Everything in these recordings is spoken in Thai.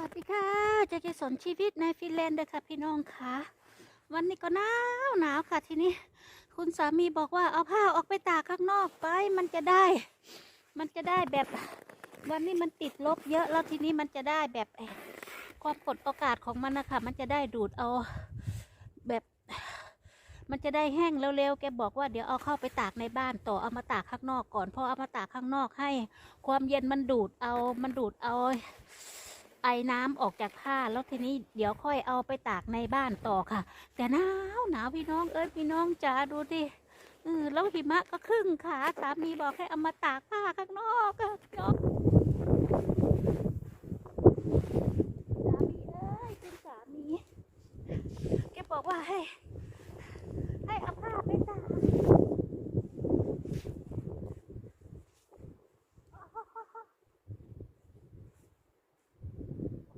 วัสดีค่ะเจะเกสนชีวิตในฟินแลนด์เด้อค่ะพี่น้องค่ะ วันนี้ก็หนาวหนาวค่ะทีนี้ คุณสามีบอกว่าเอาผ้าออกไปตากข้างนอกไป มันจะได้ มันจะได้แบบ วันนี้มันติดลบเยอะแล้วทีนี้มันจะได้แบบความกดอากาศของมันนะคะมันจะได้ดูดเอาแบบมันจะได้แห้งเร็วๆ แกบอกว่าเดี๋ยวเอาเข้าไปตากในบ้านต่อเอามาตากข้างนอกก่อนพราะเอามาตากข้างนอกให้ ความเย็นมันดูดเอา มันดูดเอา ไอน้ำออกจากผ้าแล้วทีนี้เดี๋ยวค่อยเอาไปตากในบ้านต่อค่ะ แต่หนาวหนาวพี่น้องเอ้ยพี่น้องจ๋าดูดิเออแล้วหิมะก็ครึ่งขาสามีบอกให้เอามาตากผ้าข้างนอกอะพี่น้องสามีเอ้ยคุณสามีแกบอกว่าให้ให้เอาผ้าไปตาก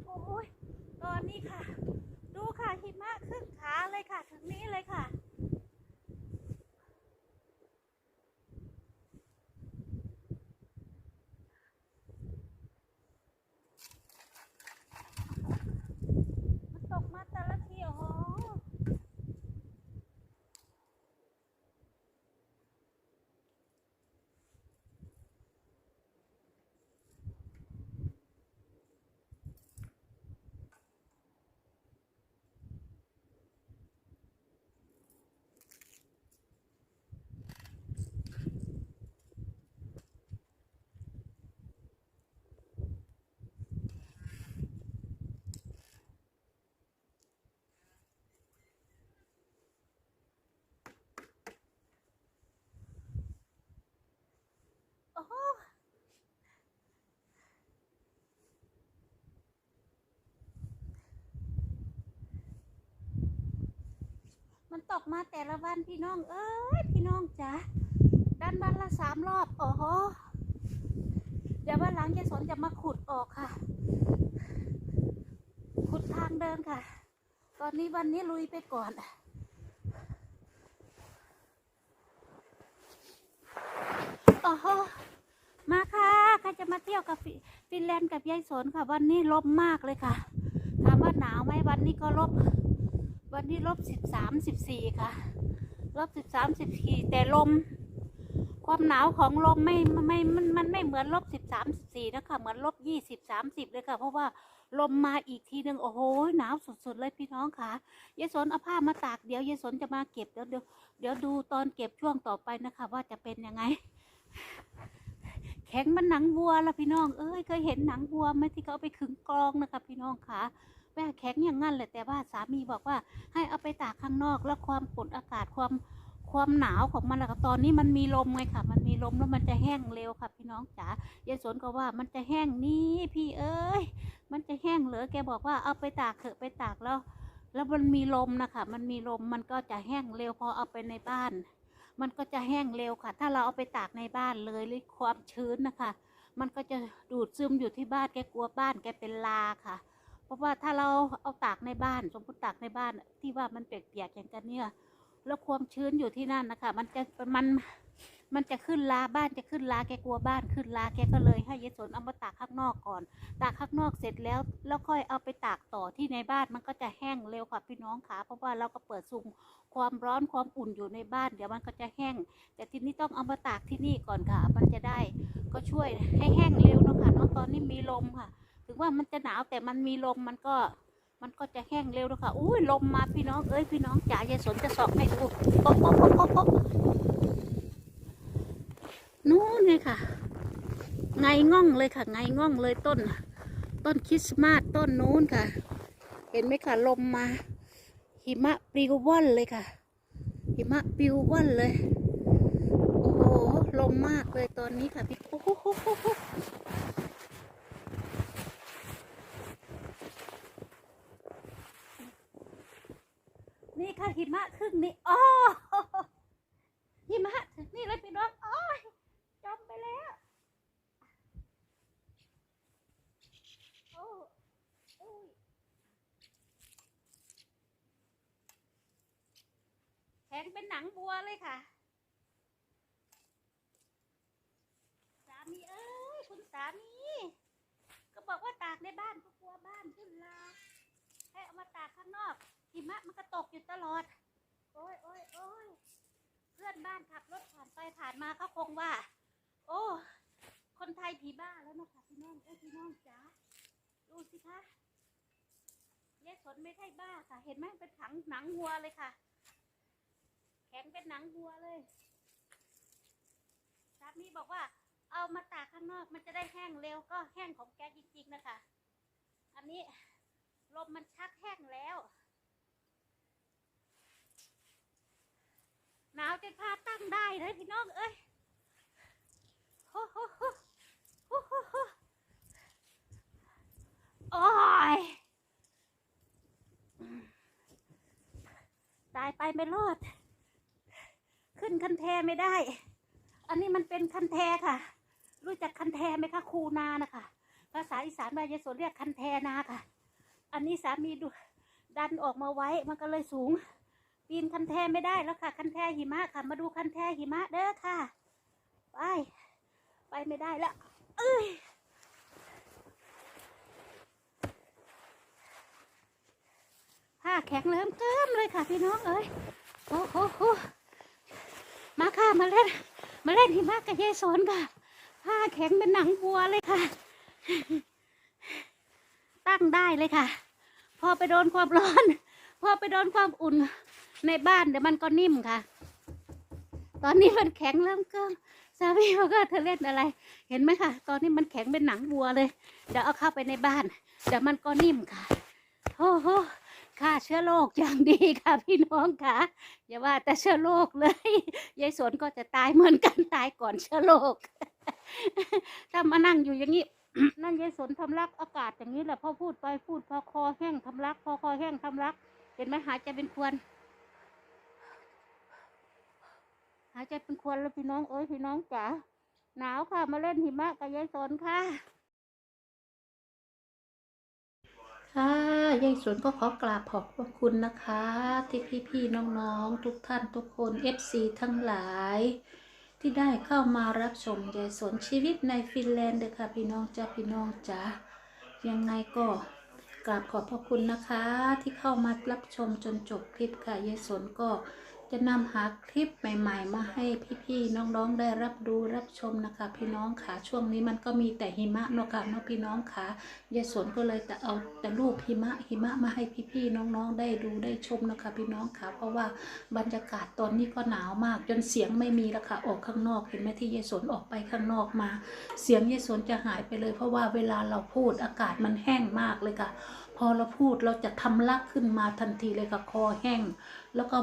โอ้ย ตอนนี้ค่ะ ดูค่ะหิมะครึ่งขาเลยค่ะ ถึงนี้เลยค่ะ มันตกมาแต่ละทีโอ้โห โอ้โห มันตกมาแต่ละวันพี่น้อง เอ้ยพี่น้องจ๋าดันวันละสามรอบโอ้โหเดี๋ยววันหลังยายสนจะมาขุดออกค่ะ ขุดทางเดินค่ะ ตอนนี้วันนี้ลุยไปก่อนโอ้โหมาค่ะใครจะมาเที่ยวกับฟิฟินแลนด์กับยายสนค่ะ วันนี้ลบมากเลยค่ะถามว่าหนาวไหมวันนี้ก็ลบ วันนี้ลบสิบสามสิบสี่ค่ะ ลบสิบสามสิบสี่แต่ลม ความหนาวของลมไม่ไม่มันมันไม่เหมือนลบสิบสามสิบสี่นะคะ เหมือนลบยี่สิบสามสิบเลยค่ะ เพราะว่าลมมาอีกทีหนึ่งโอ้โหหนาวสุดๆเลยพี่น้องค่ะยายสนเอาผ้ามาตากเดี๋ยวยายสนจะมาเก็บเดี๋ยวเดี๋ยวเดี๋ยวดูตอนเก็บช่วงต่อไปนะคะ ว่าจะเป็นยังไง แข็งมันหนังวัวละพี่น้อง เอ้ยเคยเห็นหนังวัวไหมที่เขาเอาไปขึงกรองนะคะ พี่น้องค่ะ แม่แข็งอย่างงั้นแหละแต่ว่าสามีบอกว่าให้เอาไปตากข้างนอก แล้วความกดอากาศความความหนาวของมันนะคะตอนนี้มันมีลมไงค่ะ มันมีลมแล้วมันจะแห้งเร็วค่ะ พี่น้องจ๋ายายสนก็ว่ามันจะแห้งนี่พี่เอ้ยมันจะแห้งเหรอแกบอกว่าเอาไปตากเถอะไปตากแล้ว แล้วมันมีลมนะคะมันมีลมมันก็จะแห้งเร็วพอเอาไปในบ้าน มันก็จะแห้งเร็วค่ะ ถ้าเราเอาไปตากในบ้านเลยหรือความชื้นนะคะ มันก็จะดูดซึมอยู่ที่บ้านแกกลัวบ้านแกเป็นลาค่ะ เพราะว่าถ้าเราเอาตากในบ้าน สมมติตากในบ้านที่ว่ามันเปียกๆอย่างกันเนี่ยแล้วความชื้นอยู่ที่นั่นนะคะ มันจะมันมันจะขึ้นลาบ้านจะขึ้นลาแกกลัวบ้านขึ้นลาแกก็เลยให้ยายสนเอามาตากข้างนอกก่อน ตากข้างนอกเสร็จแล้ว แล้วค่อยเอาไปตากต่อที่ในบ้านมันก็จะแห้งเร็วค่ะพี่น้องค่ะเพราะว่าเราก็เปิดซุงความร้อนความอุ่นอยู่ในบ้าน เดี๋ยวมันก็จะแห้ง แต่ทีนี้ต้องเอามาตากที่นี่ก่อนค่ะ มันจะได้ก็ช่วยให้แห้งเร็วนะคะเนาะตอนนี้มีลมค่ะ ว่ามันจะหนาวแต่มันมีลมมันก็ มันก็จะแห้งเร็วนะคะอุ้ยลมมาพี่น้องเอ้ยพี่น้องจ๋ายายสนจะสอกให้ดูโอ๊ะโอ๊ะโอ๊ะโอ๊ะโอ๊ะนู้นไงค่ะ ไงง่องเลยค่ะ ไงง่องเลยต้น ต้นคริสต์มาสต้นนู้นค่ะ เห็นไหมค่ะลมมา หิมะปลิวว่อนเลยค่ะ หิมะปลิวว่อนเลยโอ้โหลมมากเลยตอนนี้ค่ะพี่โอ้โหโหโหโห นี่ค่ะหิมะครึ่งนี้อ๋อหิมะนี่เลยพี่น้องโอ้ยจมไปแล้วโอ้ยแข็งเป็นหนังบัวเลยค่ะสามีเอ้ยคุณสามีก็บอกว่าตากในบ้านก็กลัวบ้านหิมาตากข้างนอกะมันก็ตกอยู่ตลอด โอ้ยโอ้ยโอ้ยเพื่อนบ้านขับรถผ่านไปผ่านมาเขาคงว่า โอ้ คนไทยผีบ้าแล้วนะคะพี่น้องเอ้ยพี่น้องจ๋าดูสิคะยายสนไม่ใช่บ้าค่ะ เห็นไหมเป็นถังหนังวัวเลยค่ะ แข็งเป็นหนังวัวเลยสามีบอกว่า เอามาตากข้างนอกมันจะได้แห้งเร็วก็แห้งของแกจริงๆนะคะ อันนี้ลมมันชักแห้งแล้ว หนาวจนผ้าตั้งได้เลยพี่น้องเอ้ยโอ้โหโอ้โหโอ้ยตายไปไม่รอด ขึ้นคันแทไม่ได้ อันนี้มันเป็นคันแทค่ะ รู้จักคันแทไหมคะคูนานะคะภาษาอีสานบายายสเรียกคันแทนาค่ะ อันนี้สามีดูดันออกมาไว้มันก็เลยสูง ปีนคันแทไม่ได้แล้วค่ะ คันแทหิมะค่ะ มาดูคันแทหิมะเด้อค่ะ ไป ไปไม่ได้แล้วเอ้ยผ้าแข็งเริ่มเติมเลยค่ะพี่น้องเอ้ยโอ้โหโหมาค่ะมาเล่น มาเล่นหิมะกับยายสนค่ะ ผ้าแข็งเป็นหนังวัวเลยค่ะ ตั้งได้เลยค่ะ พอไปโดนความร้อน พอไปโดนความอุ่น ในบ้านเดี๋ยวมันก็นิ่มค่ะ ตอนนี้มันแข็งเริ่มเกิมสามีบอกว่าเธอเล่นอะไร เห็นไหมคะตอนนี้มันแข็งเป็นหนังวัวเลย เดี๋ยวเอาเข้าไปในบ้าน เดี๋ยวมันก็นิ่มค่ะโอ้โหฆ่าเชื้อโรคอย่างดีค่ะ พี่น้องค่ะอย่าว่าแต่เชื้อโรคเลยยายสนก็จะตายเหมือนกันตายก่อนเชื้อโรคถ้ามานั่งอยู่อย่างนี้นั่นยายสนทำรักอากาศอย่างนี้แหละพอพูดไปพูดพอคอแห้งทำรัก พอคอแห้งทำรัก เห็นไหมหายใจเป็นควน หายใจเป็นควนแล้วพี่น้องเอ้ยพี่น้องจ๋าหนาวค่ะมาเล่นหิมะกับยายสนค่ะ ค่ะยายสนก็ขอกราบขอบพระคุณนะคะ ที่พี่ๆน้องๆ ทุกท่านทุกคน FC ทั้งหลาย ที่ได้เข้ามารับชมยายสนชีวิตในฟินแลนด์เด้อค่ะ พี่น้องจ้าพี่น้องจ๋ายังไงก็กราบขอบพระคุณนะคะที่เข้ามารับชมจนจบคลิปค่ะยายสนก็ จะนำหาคลิปใหม่ ๆ มาให้พี่ๆน้องๆได้รับดูรับชมนะคะ พี่น้องค่ะช่วงนี้มันก็มีแต่หิมะเนาะค่ะเนาะพี่น้องค่ะยายสนก็เลยจะเอาแต่รูปหิมะหิมะมาให้พี่ๆน้องๆได้ดูได้ชมนะคะ พี่น้องค่ะเพราะว่าบรรยากาศตอนนี้ก็หนาวมาก จนเสียงไม่มีแล้วค่ะออกข้างนอกเห็นไหมที่ยายสนออกไปข้างนอกมา เสียงยายสนจะหายไปเลย เพราะว่าเวลาเราพูดอากาศมันแห้งมากเลยค่ะ พอเราพูดเราจะทำลักขึ้นมาทันทีเลยค่ะคอแห้ง แล้วก็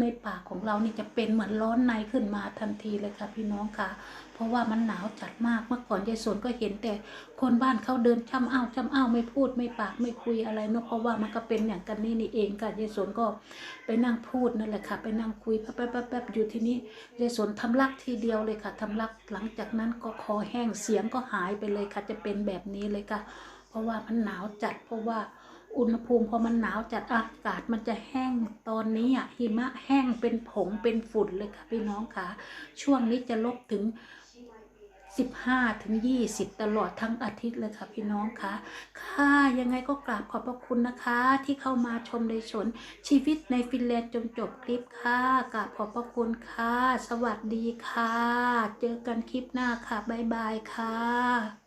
ในปากของเรานี่จะเป็นเหมือนร้อนในขึ้นมาทันทีเลยค่ะ พี่น้องค่ะ เพราะว่ามันหนาวจัดมากเมื่อก่อนยายสนก็เห็นแต่คนบ้านเขาเดินช่ำอ้าวช่ำอ้าวไม่พูดไม่ปากไม่คุยอะไรเนาะเพราะว่ามันก็เป็นอย่างกันนี่นี่เองค่ะยายสนก็ไปนั่งพูดนั่นแหละค่ะ ไปนั่งคุยแป๊บแป๊บแป๊บอยู่ที่นี่ยายสนทำลักทีเดียวเลยค่ะทำลักหลังจากนั้นก็คอแห้งเสียงก็หายไปเลยค่ะจะเป็นแบบนี้เลยค่ะ เพราะว่ามันหนาวจัดเพราะว่า อุณหภูมิพอมันหนาวจัดอากาศมันจะแห้งตอนนี้อะหิมะแห้งเป็นผงเป็นฝุ่นเลยค่ะพี่น้องค่ะ ช่วงนี้จะลบถึง15ถึง20 ตลอดทั้งอาทิตย์เลยค่ะพี่น้องคะค่ะยังไงก็กราบขอบพระคุณนะคะ ที่เข้ามาชมในชนชีวิตในฟินแลนด์จนจบคลิปค่ะกราบขอบพระคุณค่ะ สวัสดีค่ะ เจอกันคลิปหน้าค่ะ บ๊ายบายค่ะ